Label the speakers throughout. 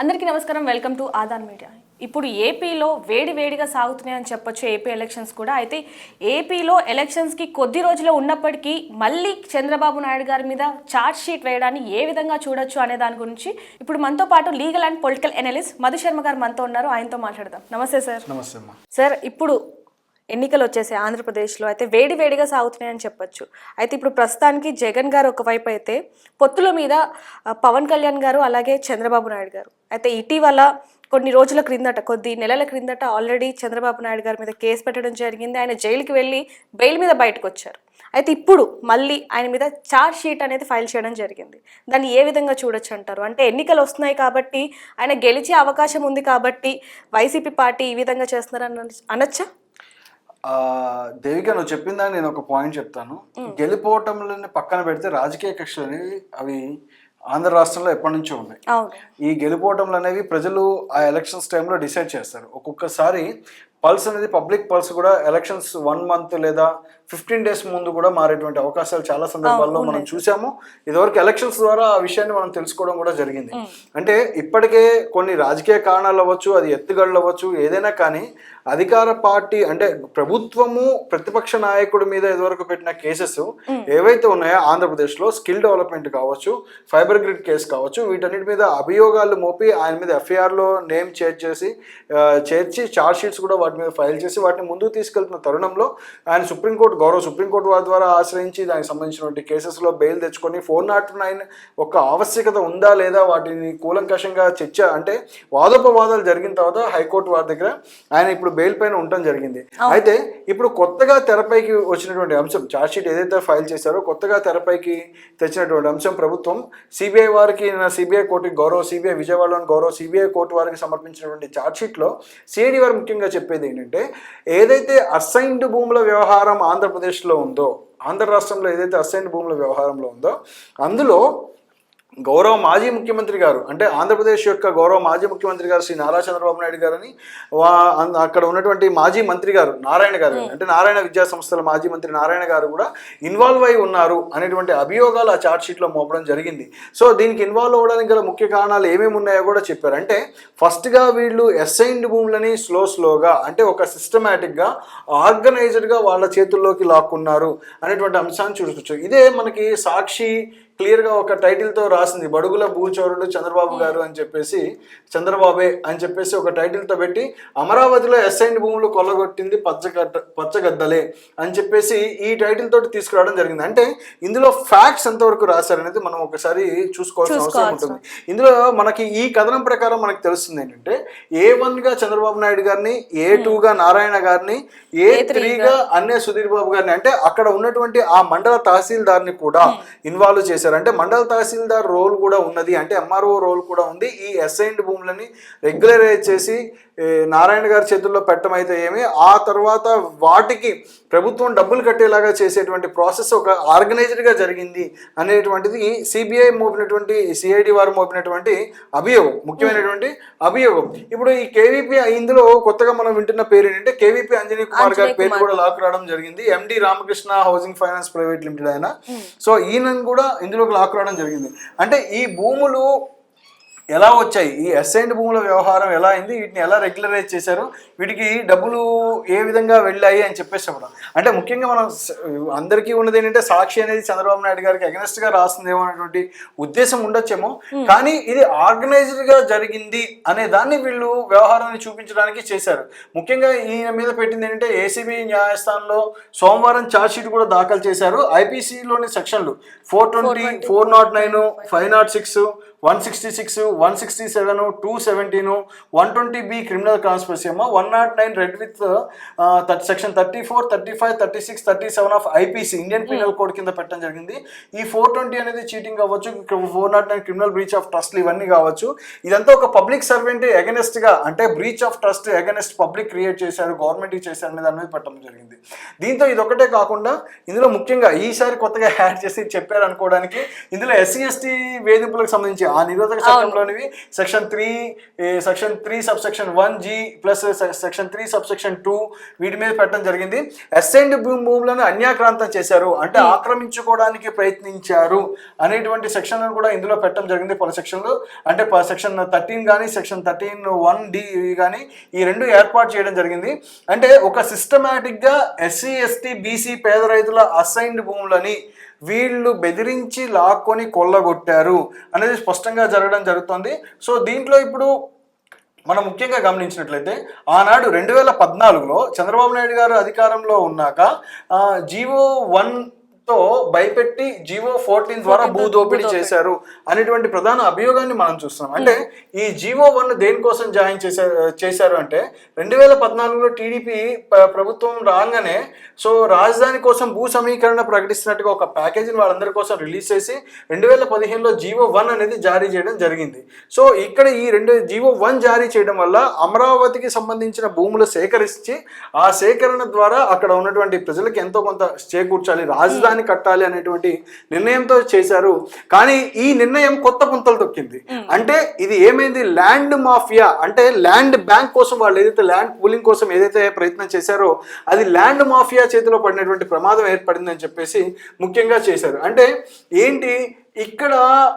Speaker 1: అందరికీ నమస్కారం. Welcome to Aadan media. ఇప్పుడు ఏపీలో వేడి వేడిగా సాగుతున్నాయని చెప్పొచ్చు ఏపీ ఎలక్షన్స్ కూడా. అయితే ఏపీలో ఎలక్షన్స్కి కొద్ది రోజులు ఉన్నప్పటికీ మళ్ళీ చంద్రబాబు నాయుడు గారి మీద చార్జ్ షీట్ వేయడాన్ని ఏ విధంగా చూడొచ్చు అనే దాని గురించి ఇప్పుడు మనతో పాటు legal and political analyst Madhu Sharma గారు మనతో ఉన్నారు. ఆయనతో మాట్లాడదాం. నమస్తే సార్.
Speaker 2: నమస్తే
Speaker 1: సార్ ఇప్పుడు ఎన్నికలు వచ్చేసాయి ఆంధ్రప్రదేశ్లో. అయితే వేడి వేడిగా సాగుతున్నాయని చెప్పొచ్చు. అయితే ఇప్పుడు ప్రస్తుతానికి జగన్ గారు ఒకవైపు అయితే పొత్తుల మీద పవన్ కళ్యాణ్ గారు అలాగే చంద్రబాబు నాయుడు గారు. అయితే ఇటీవల కొన్ని రోజుల క్రిందట కొద్ది నెలల క్రిందట ఆల్రెడీ చంద్రబాబు నాయుడు గారి మీద కేసు పెట్టడం జరిగింది. ఆయన జైలుకి వెళ్ళి బెయిల్ మీద బయటకు వచ్చారు. అయితే ఇప్పుడు మళ్ళీ ఆయన మీద చార్జ్ షీట్ అనేది ఫైల్ చేయడం జరిగింది. దాన్ని ఏ విధంగా చూడొచ్చు అంటారు? అంటే ఎన్నికలు వస్తున్నాయి కాబట్టి ఆయన గెలిచే అవకాశం ఉంది కాబట్టి వైసీపీ పార్టీ ఈ విధంగా చేస్తున్నారని అనొచ్చా?
Speaker 2: దేవిక నువ్వు చెప్పిందా నేను ఒక పాయింట్ చెప్తాను. గెలిపోవటంలోని పక్కన పెడితే రాజకీయ కక్షలు అనేవి అవి ఆంధ్ర రాష్ట్రంలో ఎప్పటి నుంచో ఉన్నాయి ఈ గెలుపోవటంలు అనేవి ప్రజలు ఆ ఎలక్షన్స్ టైంలో డిసైడ్ చేస్తారు. ఒక్కొక్కసారి పల్స్ అనేది పబ్లిక్ పల్స్ కూడా ఎలక్షన్స్ వన్ మంత్ లేదా ఫిఫ్టీన్ డేస్ ముందు కూడా మారేటువంటి అవకాశాలు చాలా సందర్భాల్లో మనం చూసాము ఇదివరకు ఎలక్షన్స్ ద్వారా ఆ విషయాన్ని మనం తెలుసుకోవడం కూడా జరిగింది. అంటే ఇప్పటికే కొన్ని రాజకీయ కారణాలు అవ్వచ్చు అది ఎత్తుగడలు అవ్వచ్చు ఏదైనా కానీ అధికార పార్టీ అంటే ప్రభుత్వము ప్రతిపక్ష నాయకుడి మీద ఇదివరకు పెట్టిన కేసెస్ ఏవైతే ఉన్నాయో ఆంధ్రప్రదేశ్లో స్కిల్ డెవలప్మెంట్ కావచ్చు ఫైబర్ గ్రిడ్ కేసు కావచ్చు వీటన్నిటి మీద అభియోగాలు మోపి ఆయన మీద FIR లో నేమ్ చేర్చేసి చేర్చి చార్జ్ షీట్స్ కూడా వాటి మీద ఫైల్ చేసి వాటిని ముందుకు తీసుకెళ్తున్న తరుణంలో ఆయన సుప్రీంకోర్టు గౌరవ సుప్రీంకోర్టు వారి ద్వారా ఆశ్రయించి దానికి సంబంధించినటువంటి కేసెస్లో బెయిల్ తెచ్చుకొని ఫోర్ నాట్ నైన్ ఒక ఆవశ్యకత ఉందా లేదా వాటిని కూలంకషంగా చర్చ అంటే వాదోపవాదాలు జరిగిన తర్వాత హైకోర్టు వారి దగ్గర ఆయన ఇప్పుడు బెయిల్ పైన ఉండటం జరిగింది. అయితే ఇప్పుడు కొత్తగా తెరపైకి వచ్చినటువంటి అంశం చార్జ్ షీట్ ఏదైతే ఫైల్ చేశారో కొత్తగా తెరపైకి తెచ్చినటువంటి అంశం ప్రభుత్వం సిబిఐ వారికి సిబిఐ కోర్టుకి గౌరవ సిబిఐ విజయవాడలోని గౌరవ సిబిఐ కోర్టు వారికి సమర్పించినటువంటి చార్జ్ షీట్లో సిఐడి వారు ముఖ్యంగా చెప్పేది ఏంటంటే ఏదైతే అసైన్డ్ భూముల వ్యవహారం ఆంధ్రప్రదేశ్లో ఉందో ఆంధ్ర రాష్ట్రంలో ఏదైతే అసైన్ భూముల వ్యవహారంలో ఉందో అందులో గౌరవ మాజీ ముఖ్యమంత్రి గారు అంటే ఆంధ్రప్రదేశ్ యొక్క గౌరవ మాజీ ముఖ్యమంత్రి గారు శ్రీ నారా చంద్రబాబు నాయుడు గారని అక్కడ ఉన్నటువంటి మాజీ మంత్రి గారు నారాయణ గారు అంటే నారాయణ విద్యా సంస్థల మాజీ మంత్రి నారాయణ గారు కూడా ఇన్వాల్వ్ అయి ఉన్నారు అనేటువంటి అభియోగాలు ఆ చార్ట్ షీట్లో మోపడం జరిగింది. సో దీనికి ఇన్వాల్వ్ అవ్వడానికి గల ముఖ్య కారణాలు ఏమేమి ఉన్నాయో కూడా చెప్పారు. అంటే ఫస్ట్గా వీళ్ళు అసైన్డ్ భూములని స్లో స్లోగా అంటే ఒక సిస్టమేటిక్గా ఆర్గనైజ్డ్గా వాళ్ళ చేతుల్లోకి లాక్కున్నారు అనేటువంటి అంశాన్ని చూడవచ్చు ఇదే మనకి సాక్షి క్లియర్గా ఒక టైటిల్తో రాసింది. బడుగుల భూచోరుడు చంద్రబాబు గారు అని చెప్పేసి చంద్రబాబే అని చెప్పేసి ఒక టైటిల్తో పెట్టి అమరావతిలో ఎస్ఐన్ భూములు కొల్లగొట్టింది పచ్చగడ్డ పచ్చగద్దలే అని చెప్పేసి ఈ టైటిల్ తోటి తీసుకురావడం జరిగింది. అంటే ఇందులో ఫ్యాక్ట్స్ ఎంతవరకు రాశారనేది మనం ఒకసారి చూసుకోవాల్సిన అవసరం ఉంటుంది. ఇందులో మనకి ఈ కథనం ప్రకారం మనకు తెలుస్తుంది ఏంటంటే ఏ గా చంద్రబాబు నాయుడు గారిని ఏ గా నారాయణ గారిని ఏ త్రీగా అన్నే సుధీర్ బాబు గారిని అంటే అక్కడ ఉన్నటువంటి ఆ మండల తహసీల్దార్ని కూడా ఇన్వాల్వ్ చేశారు. అంటే మండల తహసీల్దార్ రోల్ కూడా ఉన్నది. అంటే ఎంఆర్ఓ రోల్ కూడా ఉంది. ఈ అసైన్డ్ భూములని రెగ్యులరైజ్ చేసి నారాయణ గారి చేతుల్లో పెట్టమైతే ఏమి ఆ తర్వాత వాటికి ప్రభుత్వం డబ్బులు కట్టేలాగా చేసేటువంటి ప్రాసెస్ ఒక ఆర్గనైజ్డ్గా జరిగింది అనేటువంటిది సిబిఐ మోపినటువంటి సిఐడి వారు మోపినటువంటి అభియోగం ముఖ్యమైనటువంటి అభియోగం. ఇప్పుడు ఈ కేవీపీ ఇందులో కొత్తగా మనం వింటున్న పేరు ఏంటంటే కేవీపీ అంజనీ కుమార్ గారి పేరు కూడా లాక్ రావడం జరిగింది. MD Ramakrishna housing finance private limited ఆయన. సో ఈయనను కూడా ఇందులోకి లాక్ రావడం జరిగింది. అంటే ఈ భూములు ఎలా వచ్చాయి? ఈ అసైన్డ్ భూముల వ్యవహారం ఎలా అయింది? వీటిని ఎలా రెగ్యులరైజ్ చేశారు? వీటికి డబ్బులు ఏ విధంగా వెళ్ళాయి అని చెప్పేసి చెప్పడం. అంటే ముఖ్యంగా మనం అందరికీ ఉన్నది ఏంటంటే సాక్షి అనేది చంద్రబాబు నాయుడు గారికి అగెనెస్ట్గా రాస్తుందేమో అనేటువంటి ఉద్దేశం ఉండొచ్చేమో. కానీ ఇది ఆర్గనైజ్డ్గా జరిగింది అనే దాన్ని వీళ్ళు వ్యవహారాన్ని చూపించడానికి చేశారు. ముఖ్యంగా ఈయన మీద పెట్టింది ఏంటంటే ఏసీబీ న్యాయస్థానంలో సోమవారం ఛార్జ్ షీట్ కూడా దాఖలు చేశారు. ఐపీసీలోని సెక్షన్లు four twenty four not nine five not six one sixty six one sixty seven two seventeen one twenty B criminal conspiracy ఏమో one not nine read with section thirty four thirty five thirty six thirty seven of IPC Indian penal code కింద పెట్టడం జరిగింది. ఈ four twenty అనేది cheating అవ్వచ్చు four not nine criminal breach of trust ఇవన్నీ కావచ్చు. ఇదంతా ఒక పబ్లిక్ సర్వెంట్ ఎగనెస్ట్గా అంటే breach of trust against public create చేశారు గవర్నమెంట్ చేశారు అనే దాని మీద పెట్టడం జరిగింది. దీంతో ఇదొకటే కాకుండా ఇందులో ముఖ్యంగా ఈసారి కొత్తగా యాడ్ చేసి చెప్పారు అనుకోవడానికి ఇందులో ఎస్సీ ఎస్టీ వేధింపులకు సంబంధించి ఆ నిరోధక చట్టంలోనివి section three section three sub section one G plus section three sub section two వీటి మీద పెట్టడం జరిగింది. అసైన్డ్ భూమి భూములను అన్యాక్రాంతం చేశారు. అంటే ఆక్రమించుకోవడానికి ప్రయత్నించారు అనేటువంటి సెక్షన్లను కూడా ఇందులో పెట్టడం జరిగింది పలు సెక్షన్లు అంటే సెక్షన్ థర్టీన్ కానీ సెక్షన్ థర్టీన్ వన్ డి కానీ ఈ రెండు ఏర్పాటు చేయడం జరిగింది. అంటే ఒక సిస్టమేటిక్గా ఎస్సీ ఎస్టీ బీసీ పేద రైతుల అసైన్డ్ భూములని వీళ్ళు బెదిరించి లాక్కొని కొల్లగొట్టారు. అనేది స్పష్టంగా జరగడం జరుగుతుంది. సో దీంట్లో ఇప్పుడు మనం ముఖ్యంగా గమనించినట్లయితే ఆనాడు రెండు వేల పద్నాలుగులో చంద్రబాబు నాయుడు గారు అధికారంలో ఉన్నాక జీవో వన్ తో భయపెట్టి జీవో ఫోర్టీన్ ద్వారా భూదోపిడీ చేశారు అనేటువంటి ప్రధాన అభియోగాన్ని మనం చూస్తున్నాం. అంటే ఈ జీవో వన్ దేనికోసం జాయిన్ చేశారు చేశారు అంటే రెండు వేల పద్నాలుగులో టీడీపీ ప్రభుత్వం రాగానే సో రాజధాని కోసం భూ సమీకరణ ప్రకటిస్తున్నట్టుగా ఒక ప్యాకేజీని వాళ్ళందరి కోసం రిలీజ్ చేసి రెండు వేల పదిహేనులో జీవో వన్ అనేది జారీ చేయడం జరిగింది. సో ఇక్కడ ఈ రెండు జీవో వన్ జారీ చేయడం వల్ల అమరావతికి సంబంధించిన భూములు సేకరించి ఆ సేకరణ ద్వారా అక్కడ ఉన్నటువంటి ప్రజలకు ఎంతో కొంత చేకూర్చాలి. రాజధాని కట్టాలి అనేటువంటి నిర్ణయంతో చేశారు. కానీ ఈ నిర్ణయం కొత్త పుంతలు తొక్కింది. అంటే ఇది ఏమైంది? ల్యాండ్ మాఫియా అంటే ల్యాండ్ బ్యాంక్ కోసం వాళ్ళు ఏదైతే ల్యాండ్ పూలింగ్ కోసం ఏదైతే ప్రయత్నం చేశారో అది ల్యాండ్ మాఫియా చేతిలో పడినటువంటి ప్రమాదం ఏర్పడిందని చెప్పేసి ముఖ్యంగా చేశారు. అంటే ఏంటి? ఇక్కడ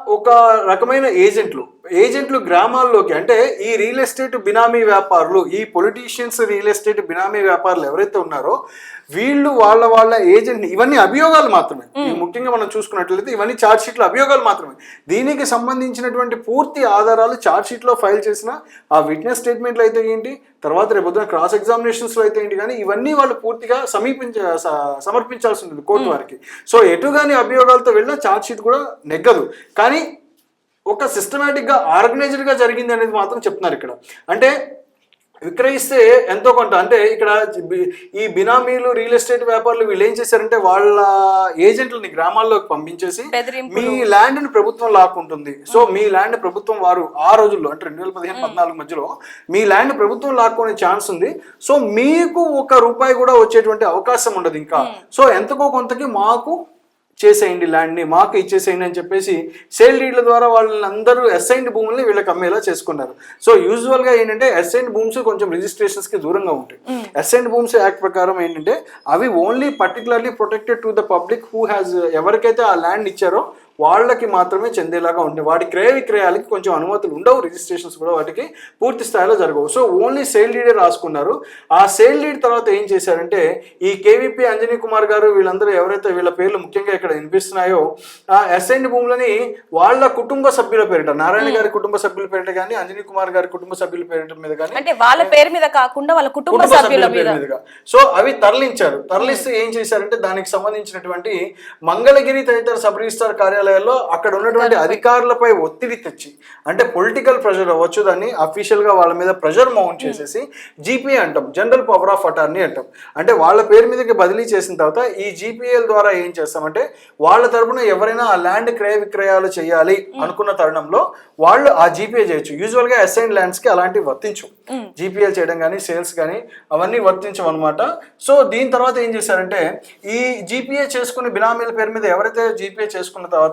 Speaker 2: ఒక రకమైన ఏజెంట్లు ఏజెంట్లు గ్రామాల్లోకి అంటే ఈ రియల్ ఎస్టేట్ బినామీ వ్యాపారులు ఈ పొలిటీషియన్స్ రియల్ ఎస్టేట్ బినామీ వ్యాపారులు ఎవరైతే ఉన్నారో వీళ్ళు వాళ్ళ వాళ్ళ ఏజెంట్ ఇవన్నీ అభియోగాలు మాత్రమే. ముఖ్యంగా మనం చూసుకున్నట్లయితే ఇవన్నీ ఛార్జ్ షీట్లు అభియోగాలు మాత్రమే. దీనికి సంబంధించినటువంటి పూర్తి ఆధారాలు ఛార్జ్ షీట్లో ఫైల్ చేసిన ఆ విట్నెస్ స్టేట్మెంట్లు అయితే ఏంటి? తర్వాత రేపు పొద్దున క్రాస్ ఎగ్జామినేషన్స్లో అయితే ఏంటి? కానీ ఇవన్నీ వాళ్ళు పూర్తిగా సమీపించ సమర్పించాల్సి ఉంటుంది కోర్టు వారికి. సో ఎటు కానీ అభియోగాలతో వెళ్ళినా ఛార్జ్ షీట్ కూడా నెగ్గదు. కానీ ఒక సిస్టమేటిక్గా ఆర్గనైజ్డ్గా జరిగింది అనేది మాత్రం చెప్తున్నారు ఇక్కడ. అంటే విక్రయిస్తే ఎంతో కొంత అంటే ఇక్కడ ఈ బినామీలు రియల్ ఎస్టేట్ వ్యాపారులు వీళ్ళు ఏం చేశారంటే వాళ్ళ ఏజెంట్లని గ్రామాల్లోకి పంపించేసి. మీ ల్యాండ్ని ప్రభుత్వం లాక్కుంటుంది. సో మీ ల్యాండ్ ప్రభుత్వం వారు ఆ రోజుల్లో అంటే రెండు వేల పదిహేను పద్నాలుగు మధ్యలో మీ ల్యాండ్ ప్రభుత్వం లాక్కునే ఛాన్స్ ఉంది. సో మీకు ఒక రూపాయి కూడా వచ్చేటువంటి అవకాశం ఉండదు ఇంకా. సో ఎంతకో కొంతకి మాకు చేసేయండి ల్యాండ్ని మాకు ఇచ్చేసేయండి అని చెప్పేసి సేల్ డీడ్ల ద్వారా వాళ్ళందరూ అసైన్డ్ భూముల్ని వీళ్ళకి అమ్మేలా చేసుకున్నారు. సో యూజువల్గా ఏంటంటే అసైన్డ్ భూమ్స్ కొంచెం రిజిస్ట్రేషన్స్కి దూరంగా ఉంటాయి. అసైన్డ్ భూమ్స్ యాక్ట్ ప్రకారం ఏంటంటే అవి only particularly protected to the public who has ఎవరికైతే ఆ ల్యాండ్ ఇచ్చారో వాళ్ళకి మాత్రమే చెందేలాగా ఉంటాయి వాటి క్రయ విక్రయాలకి కొంచెం అనుమతులు ఉండవు. రిజిస్ట్రేషన్స్ కూడా వాటికి పూర్తి స్థాయిలో జరగవు. సో ఓన్లీ సేల్ డీడే రాసుకున్నారు. ఆ సేల్ డీడ్ తర్వాత ఏం చేశారంటే ఈ కేవీపీ అంజనీ కుమార్ గారు వీళ్ళందరూ ఎవరైతే వీళ్ళ పేర్లు ముఖ్యంగా ఇక్కడ వినిపిస్తున్నాయో ఆ అసైన్డ్ భూములని వాళ్ళ కుటుంబ సభ్యుల పేరిట నారాయణ గారి కుటుంబ సభ్యుల పేరిట కానీ అంజనీ కుమార్ గారి కుటుంబ సభ్యుల పేరిట మీద కానీ
Speaker 1: అంటే వాళ్ళ పేరు మీద కాకుండా వాళ్ళ
Speaker 2: కుటుంబ
Speaker 1: సభ్యుల మీద.
Speaker 2: మీదుగా సో అవి తరలించారు. తరలిస్తే ఏం చేశారంటే దానికి సంబంధించినటువంటి మంగళగిరి తదితర సబ్ రిజిస్టార్ కార్యాలయాల్లో అక్కడ ఉన్నటువంటి అధికారులపై ఒత్తిడి తెచ్చి అంటే పొలిటికల్ ప్రెషర్ అవ్వచ్చు దాన్ని అఫీషియల్గా వాళ్ళ మీద ప్రెషర్ మౌంట్ చేసేసి జీపీ అంటాం జనరల్ పవర్ ఆఫ్ అటార్నీ అంటాం. అంటే వాళ్ళ పేరు మీదకి బదిలీ చేసిన తర్వాత ఈ జీపీఎల్ ద్వారా ఏం చేస్తామంటే వాళ్ళ తరపున ఎవరైనా ఆ ల్యాండ్ క్రయ విక్రయాలు చేయాలి అనుకున్న తరుణంలో వాళ్ళు ఆ జీపీఏ చేయొచ్చు. యూజువల్గా అసైన్ ల్యాండ్స్కి అలాంటివి వర్తించు జీపీఎల్ చేయడం కానీ సేల్స్ కానీ అవన్నీ వర్తించవు అనమాట సో దీని తర్వాత ఏం చేశారంటే ఈ జీపీఏ చేసుకుని బినామీల పేరు మీద ఎవరైతే జీపీఏ చేసుకున్న తర్వాత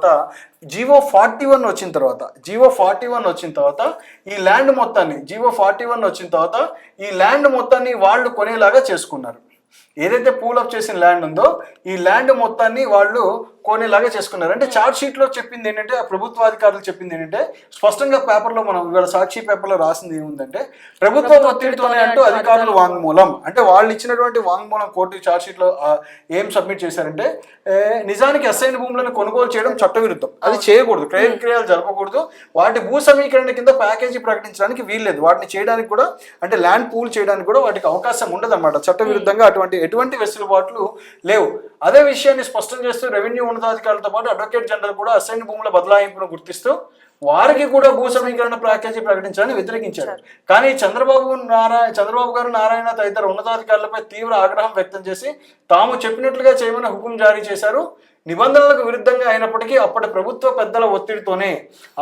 Speaker 2: జివో ఫార్టీ వన్ వచ్చిన తర్వాత జివో ఫార్టీ వన్ వచ్చిన తర్వాత ఈ ల్యాండ్ మొత్తాన్ని జివో ఫార్టీ వన్ వచ్చిన తర్వాత ఈ ల్యాండ్ మొత్తాన్ని వాళ్ళు కొనేలాగా చేసుకున్నారు. ఏదైతే పూలప్ చేసిన ల్యాండ్ ఉందో ఈ ల్యాండ్ మొత్తాన్ని వాళ్ళు కోనేలాగా చేసుకున్నారు. అంటే చార్ట్ షీట్లో చెప్పింది ఏంటంటే ఆ ప్రభుత్వ అధికారులు చెప్పింది ఏంటంటే స్పష్టంగా పేపర్లో మనం ఇవాళ సాక్షి పేపర్లో రాసింది ఏముందంటే ప్రభుత్వం ఒత్తిడితోనే అంటూ అధికారులు వాంగ్మూలం. అంటే వాళ్ళు ఇచ్చినటువంటి వాంగ్మూలం కోర్టు చార్ట్ షీట్లో ఏం సబ్మిట్ చేశారంటే నిజానికి అసైన్ భూములను కొనుగోలు చేయడం చట్టవిరుద్ధం. అది చేయకూడదు. క్రయ విక్రయాలు జరపకూడదు. వాటి భూ సమీకరణ కింద ప్యాకేజీ ప్రకటించడానికి వీల్లేదు. వాటిని చేయడానికి కూడా అంటే ల్యాండ్ పూల్ చేయడానికి కూడా వాటికి అవకాశం ఉండదన్నమాట. చట్టవిరుద్ధంగా అటువంటి ఎటువంటి వెసులుబాట్లు లేవు. అదే విషయాన్ని స్పష్టం చేస్తూ రెవెన్యూ ఉన్నతాధికారులతో పాటు అడ్వకేట్ జనరల్ కూడా అసైన్ భూముల బదలాయింపును గుర్తిస్తూ వారికి కూడా భూ సమీకరణ ప్యాకేజీ ప్రకటించాలని వ్యతిరేకించారు. కానీ చంద్రబాబు నారాయణ చంద్రబాబు గారు నారాయణ తదితర ఉన్నతాధికారులపై తీవ్ర ఆగ్రహం వ్యక్తం చేసి తాము చెప్పినట్లుగా చేయమని హుకుం జారీ చేశారు. నిబంధనలకు విరుద్ధంగా అయినప్పటికీ అప్పటి ప్రభుత్వ పెద్దల ఒత్తిడితోనే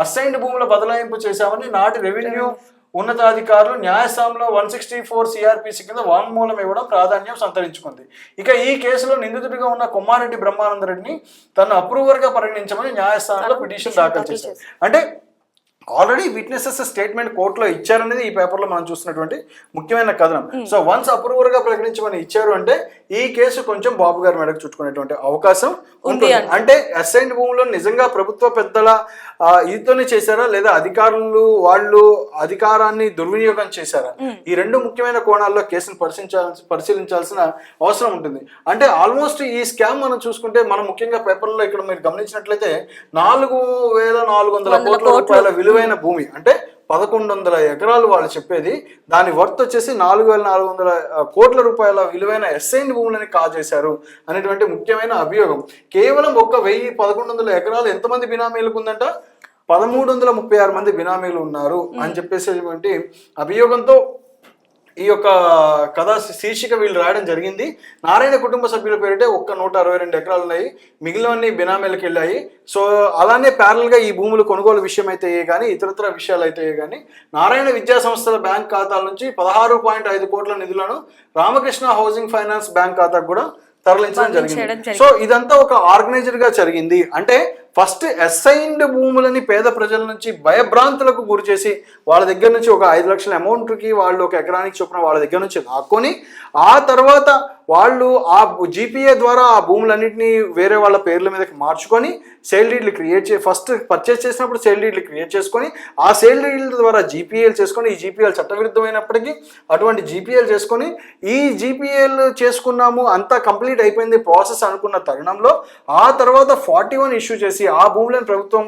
Speaker 2: అసైన్డ్ భూముల బదలాయింపు చేశామని నాటి రెవెన్యూ ఉన్నతాధికారులు న్యాయస్థానంలో వన్ సిక్స్టీ ఫోర్ సిఆర్పిసి కింద వాంగ్మూలం ఇవ్వడం ప్రాధాన్యం సంతరించుకుంది. ఇక ఈ కేసులో నిందితుడిగా ఉన్న కొమ్మారెడ్డి బ్రహ్మానంద రెడ్డిని తను అప్రూవర్గా పరిగణించమని న్యాయస్థానంలో పిటిషన్ దాఖలు చేశారు. అంటే ఆల్రెడీ విట్నెసెస్ స్టేట్మెంట్ కోర్టులో ఇచ్చారనేది ఈ పేపర్లో మనం చూస్తున్నటువంటి ముఖ్యమైన కథనం. సో వన్స్ అప్రూవర్గా ప్రకటించమని ఇచ్చారు అంటే ఈ కేసు కొంచెం బాబు గారి మెడకు చుట్టుకునేటువంటి అవకాశం ఉంటుంది. అంటే అసైన్ భూములో నిజంగా ప్రభుత్వ పెద్దల ఇదితోనే చేశారా? లేదా అధికారులు వాళ్ళు అధికారాన్ని దుర్వినియోగం చేశారా? ఈ రెండు ముఖ్యమైన కోణాల్లో కేసును పరిశీలించాల్సి పరిశీలించాల్సిన అవసరం ఉంటుంది. అంటే ఆల్మోస్ట్ ఈ స్కామ్ మనం చూసుకుంటే మనం ముఖ్యంగా పేపర్లో ఇక్కడ మీరు గమనించినట్లయితే నాలుగు వేల నాలుగు వందల కోట్ల రూపాయల విలువైన భూమి. అంటే పదకొండు వందల ఎకరాలు వాళ్ళు చెప్పేది. దాని వర్త్ వచ్చేసి నాలుగు వేల నాలుగు వందల కోట్ల రూపాయల విలువైన ఎస్ఐన్ భూములని కాజేశారు అనేటువంటి ముఖ్యమైన అభియోగం. కేవలం ఒక్క వెయ్యి పదకొండు వందల ఎకరాలు ఎంతమంది బినామీలకు ఉందంట? పదమూడు వందల ముప్పై ఆరు మంది బినామీలు ఉన్నారు అని చెప్పేసేటువంటి అభియోగంతో ఈ యొక్క కథ శీర్షిక వీళ్ళు రాయడం జరిగింది. నారాయణ కుటుంబ సభ్యుల పేరిటే ఒక్క నూట అరవై రెండు ఎకరాలు ఉన్నాయి. మిగిలినవన్నీ బినామీలకు వెళ్ళాయి. సో అలానే ప్యారల్గా ఈ భూములు కొనుగోలు విషయం అయితే కానీ ఇతరత్ర విషయాలు అయితే కానీ నారాయణ విద్యా సంస్థల బ్యాంక్ ఖాతాల నుంచి పదహారు పాయింట్ ఐదు కోట్ల నిధులను రామకృష్ణ హౌసింగ్ ఫైనాన్స్ బ్యాంక్ ఖాతాకు కూడా తరలించడం జరిగింది. సో ఇదంతా ఒక ఆర్గనైజర్గా జరిగింది. అంటే ఫస్ట్ అసైన్డ్ భూములని పేద ప్రజల నుంచి భయభ్రాంతులకు గురి చేసి వాళ్ళ దగ్గర నుంచి ఒక ఐదు లక్షల అమౌంట్కి వాళ్ళు ఒక ఎకరానికి చొప్పున వాళ్ళ దగ్గర నుంచి లాక్కొని ఆ తర్వాత వాళ్ళు ఆ జీపీఏ ద్వారా ఆ భూములన్నింటినీ వేరే వాళ్ళ పేర్ల మీదకి మార్చుకొని సేల్ డీడ్లు క్రియేట్ చే ఫస్ట్ పర్చేస్ చేసినప్పుడు సేల్ డీడ్లు క్రియేట్ చేసుకొని ఆ సేల్ డీడ్ల ద్వారా జీపీఎల్ చేసుకొని ఈ జీపీఎల్ చట్టవిరుద్ధమైనప్పటికీ అటువంటి జీపీఎల్ చేసుకొని ఈ జీపీఎల్ చేసుకున్నాము అంతా కంప్లీట్ అయిపోయింది ప్రాసెస్ అనుకున్న తరుణంలో ఆ తర్వాత ఫార్టీ వన్ ఇష్యూ చేసి ఆ భూములను ప్రభుత్వం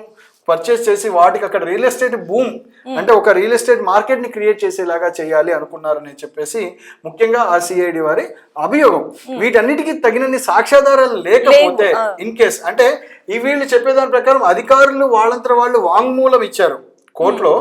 Speaker 2: పర్చేస్ చేసి వాటికి అక్కడ రియల్ ఎస్టేట్ భూమ్ అంటే ఒక రియల్ ఎస్టేట్ మార్కెట్ని క్రియేట్ చేసేలాగా చేయాలి అనుకున్నారని చెప్పేసి ముఖ్యంగా ఆ సిఐడి వారి అభియోగం. వీటన్నిటికీ తగినన్ని సాక్ష్యాధారాలు లేకపోతే ఇన్ కేస్ అంటే ఈ వీళ్ళు చెప్పేదాని ప్రకారం అధికారులు వాళ్ళంతా వాళ్ళు వాంగ్మూలం ఇచ్చారు. కోర్టులో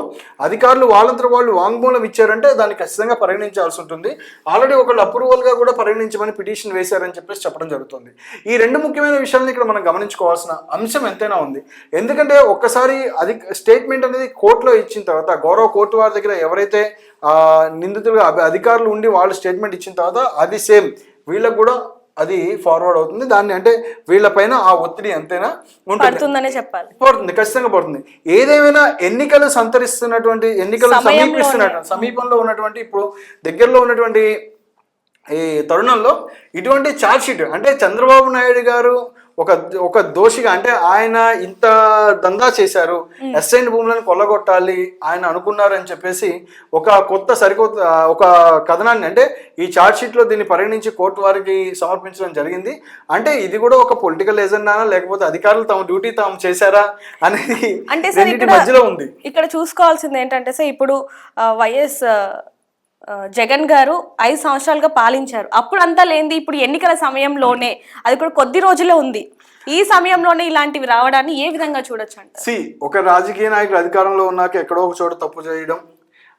Speaker 2: అధికారులు వాళ్ళంతా వాళ్ళు వాంగ్మూలం ఇచ్చారంటే దాన్ని ఖచ్చితంగా పరిగణించాల్సి ఉంటుంది. ఆల్రెడీ ఒకళ్ళు అప్రూవల్గా కూడా పరిగణించమని పిటిషన్ వేశారని చెప్పేసి చెప్పడం జరుగుతుంది. ఈ రెండు ముఖ్యమైన విషయాలను ఇక్కడ మనం గమనించుకోవాల్సిన అంశం ఎంతైనా ఉంది. ఎందుకంటే ఒక్కసారి అది స్టేట్మెంట్ అనేది కోర్టులో ఇచ్చిన తర్వాత గౌరవ కోర్టు వారి దగ్గర ఎవరైతే నిందితులుగా అభి- అధికారులు ఉండి వాళ్ళు స్టేట్మెంట్ ఇచ్చిన తర్వాత అది సేమ్ వీళ్ళకు కూడా అది ఫార్వర్డ్ అవుతుంది. దాన్ని అంటే వీళ్ళపైన ఆ ఒత్తిడి ఎంతైనా ఉంటుంది.
Speaker 1: పడుతుందనే చెప్పాలి.
Speaker 2: పడుతుంది ఖచ్చితంగా పడుతుంది. ఏదేమైనా ఎన్నికలు సంతరిస్తున్నటువంటి ఎన్నికలు. సమీపిస్తున్నటువంటి సమీపంలో ఉన్నటువంటి ఇప్పుడు దగ్గరలో ఉన్నటువంటి ఈ తరుణంలో ఇటువంటి ఛార్జ్ షీట్ అంటే చంద్రబాబు నాయుడు గారు ఒక ఒక దోషిగా అంటే ఆయన ఇంత దందా చేశారు ఎస్ఐన్ భూములను కొల్లగొట్టాలి ఆయన అనుకున్నారని చెప్పేసి ఒక కొత్త సరికొత్త ఒక కథనాన్ని అంటే ఈ ఛార్జ్ షీట్లో దీన్ని పరిగణించి కోర్టు వారికి సమర్పించడం జరిగింది. అంటే ఇది కూడా ఒక పొలిటికల్ ఎజెండానా లేకపోతే అధికారులు తమ డ్యూటీ తాము చేశారా అనేది
Speaker 1: అంటే
Speaker 2: మధ్యలో ఉంది.
Speaker 1: ఇక్కడ చూసుకోవాల్సింది ఏంటంటే సార్ ఇప్పుడు వైఎస్ జగన్ గారు ఐదు సంవత్సరాలుగా పాలించారు. అప్పుడు అంతా లేనిది ఇప్పుడు ఎన్నికల సమయంలోనే అది కూడా కొద్ది రోజులే ఉంది. ఈ సమయంలోనే ఇలాంటివి రావడాన్ని ఏ విధంగా చూడొచ్చు
Speaker 2: సి ఒక రాజకీయ నాయకుడు అధికారంలో ఉన్నాక ఎక్కడో ఒక చోట తప్పు చేయడం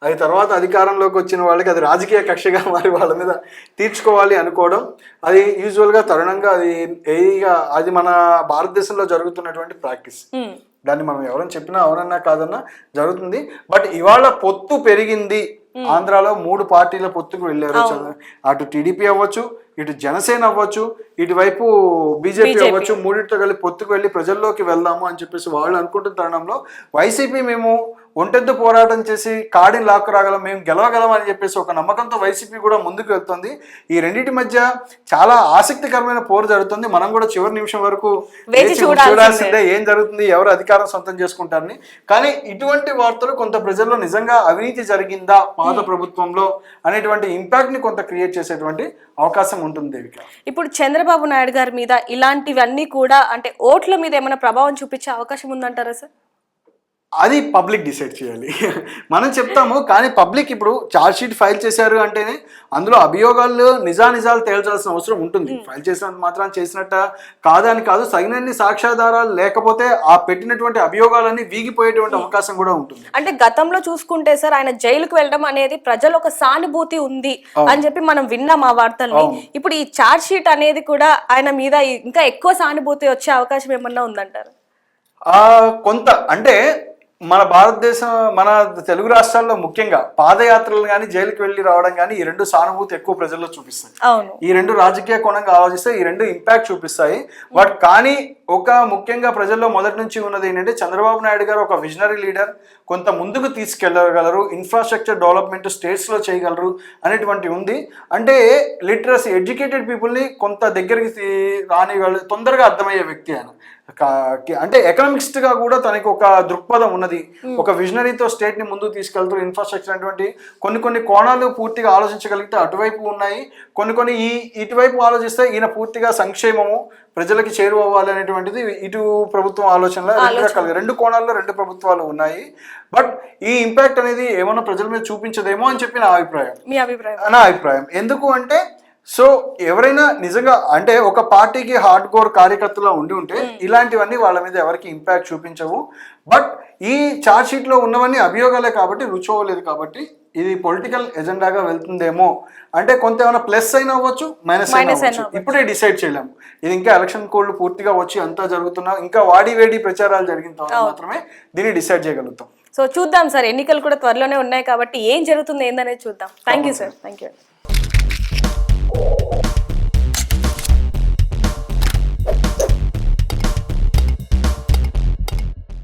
Speaker 2: అది తర్వాత అధికారంలోకి వచ్చిన వాళ్ళకి అది రాజకీయ కక్షగా మారి వాళ్ళ మీద తీర్చుకోవాలి అనుకోవడం అది యూజువల్గా తరుణంగా అది ఏగా అది మన భారతదేశంలో జరుగుతున్నటువంటి ప్రాక్టీస్. దాన్ని మనం ఎవరైనా చెప్పినా అవునన్నా కాదన్నా జరుగుతుంది. బట్ ఇవాళ పొత్తు పెరిగింది ఆంధ్రాలో మూడు పార్టీల పొత్తుకు వెళ్ళారు అటు టీడీపీ అవ్వచ్చు ఇటు జనసేన అవ్వచ్చు ఇటువైపు బీజేపీ అవ్వచ్చు మూడింటితో కలిపి పొత్తుకు వెళ్ళి ప్రజల్లోకి వెళ్దాము అని చెప్పేసి వాళ్ళు అనుకుంటున్న తరుణంలో వైసీపీ మేము ఒంటెద్దు పోరాటం చేసి కాడిని లాక్కు రాగలం మేము గెలవగలం అని చెప్పేసి ఒక నమ్మకంతో వైసీపీ కూడా ముందుకు వెళ్తుంది. ఈ రెండింటి మధ్య చాలా ఆసక్తికరమైన పోరు జరుగుతుంది. మనం కూడా చివరి నిమిషం వరకు.
Speaker 1: చూడాల్సిందే.
Speaker 2: ఏం జరుగుతుంది ఎవరు అధికారం సొంతం చేసుకుంటారని. కానీ ఇటువంటి వార్తలు కొంత ప్రజల్లో నిజంగా అవినీతి జరిగిందా పాత ప్రభుత్వంలో అనేటువంటి ఇంపాక్ట్ని కొంత క్రియేట్ చేసేటువంటి అవకాశం ఉంటుంది దేవిక.
Speaker 1: ఇప్పుడు చంద్రబాబు నాయుడు గారి మీద ఇలాంటివన్నీ కూడా అంటే ఓట్ల మీద ఏమైనా ప్రభావం చూపించే అవకాశం ఉందంటారా సార్?
Speaker 2: అది పబ్లిక్ డిసైడ్ చేయాలి. మనం చెప్తాము కానీ పబ్లిక్ ఇప్పుడు ఛార్జ్ షీట్ ఫైల్ చేశారు అంటేనే అందులో అభియోగాలు నిజానిజాలు తేల్చాల్సిన అవసరం ఉంటుంది. ఫైల్ చేసినంత మాత్రం చేసినట్ట కాదని కాదు తగినన్ని సాక్ష్యాధారాలు లేకపోతే ఆ పెట్టినటువంటి అభియోగాలన్నీ వీగిపోయేటువంటి అవకాశం కూడా ఉంటుంది.
Speaker 1: అంటే గతంలో చూసుకుంటే సార్ ఆయన జైలుకు వెళ్ళడం అనేది ప్రజలు ఒక సానుభూతి ఉంది అని చెప్పి మనం విన్నాం ఆ వార్తల్ని. ఇప్పుడు ఈ చార్జ్ షీట్ అనేది కూడా ఆయన మీద ఇంకా ఎక్కువ సానుభూతి వచ్చే అవకాశం ఏమన్నా ఉందంటారు?
Speaker 2: ఆ కొంత. అంటే మన భారతదేశం మన తెలుగు రాష్ట్రాల్లో ముఖ్యంగా పాదయాత్రలు కానీ జైలుకి వెళ్ళి రావడం కానీ ఈ రెండు సానుభూతి ఎక్కువ ప్రజల్లో చూపిస్తాయి.
Speaker 1: అవును.
Speaker 2: ఈ రెండు రాజకీయ కోణంగా ఆలోచిస్తే ఈ రెండు ఇంపాక్ట్ చూపిస్తాయి. బట్ కానీ ఒక ముఖ్యంగా ప్రజల్లో మొదటి నుంచి ఉన్నది ఏంటంటే చంద్రబాబు నాయుడు గారు ఒక విజనరీ లీడర్ కొంత ముందుకు తీసుకెళ్ళగలరు ఇన్ఫ్రాస్ట్రక్చర్ డెవలప్మెంట్ స్టేట్స్లో చేయగలరు అనేటువంటి ఉంది. అంటే లిటరసీ ఎడ్యుకేటెడ్ పీపుల్ని కొంత దగ్గరికి తీ- రానివ్వాలి తొందరగా అర్థమయ్యే వ్యక్తి ఆయన. అంటే ఎకనామిక్స్ట్గా కూడా తనకి ఒక దృక్పథం ఉన్నది. ఒక విజనరీతో స్టేట్ని ముందుకు తీసుకెళ్తూ ఇన్ఫ్రాస్ట్రక్చర్ అటువంటి కొన్ని కొన్ని కోణాలు పూర్తిగా ఆలోచించగలిగితే అటువైపు ఉన్నాయి. కొన్ని కొన్ని ఈ ఇటువైపు ఆలోచిస్తే ఈయన పూర్తిగా సంక్షేమము ప్రజలకి చేరువవ్వాలి అనేటువంటిది ఇటు ప్రభుత్వం ఆలోచనలో రెండు రకాలుగా రెండు కోణాల్లో రెండు ప్రభుత్వాలు ఉన్నాయి. బట్ ఈ ఇంపాక్ట్ అనేది ఏమన్నా ప్రజల మీద చూపించదేమో అని చెప్పి నా అభిప్రాయం. నా అభిప్రాయం. ఎందుకు అంటే సో ఎవరైనా నిజంగా అంటే ఒక పార్టీకి హార్డ్ కోర్ కార్యకర్తలో ఉండి ఉంటే ఇలాంటివన్నీ వాళ్ళ మీద ఎవరికి ఇంపాక్ట్ చూపించవు. బట్ ఈ చార్జ్ షీట్లో ఉన్నవన్నీ అభియోగాలే కాబట్టి రుచోవలేదు కాబట్టి ఇది పొలిటికల్ ఎజెండాగా వెళ్తుందేమో. అంటే కొంత ఏమైనా ప్లస్ అయినా అవ్వచ్చు మైనస్
Speaker 1: అయినా
Speaker 2: అవ్వచ్చు. ఇప్పుడే డిసైడ్ చేయలేము ఇది ఇంకా ఎలక్షన్ కోడ్లు పూర్తిగా వచ్చి అంతా జరుగుతున్నా ఇంకా వాడి వేడి ప్రచారాలు జరిగిన తర్వాత మాత్రమే దీన్ని డిసైడ్ చేయగలుగుతాం.
Speaker 1: సో చూద్దాం సార్ ఎన్నికలు కూడా త్వరలోనే ఉన్నాయి కాబట్టి ఏం జరుగుతుంది ఏందనేది చూద్దాం. Thank you sir thank you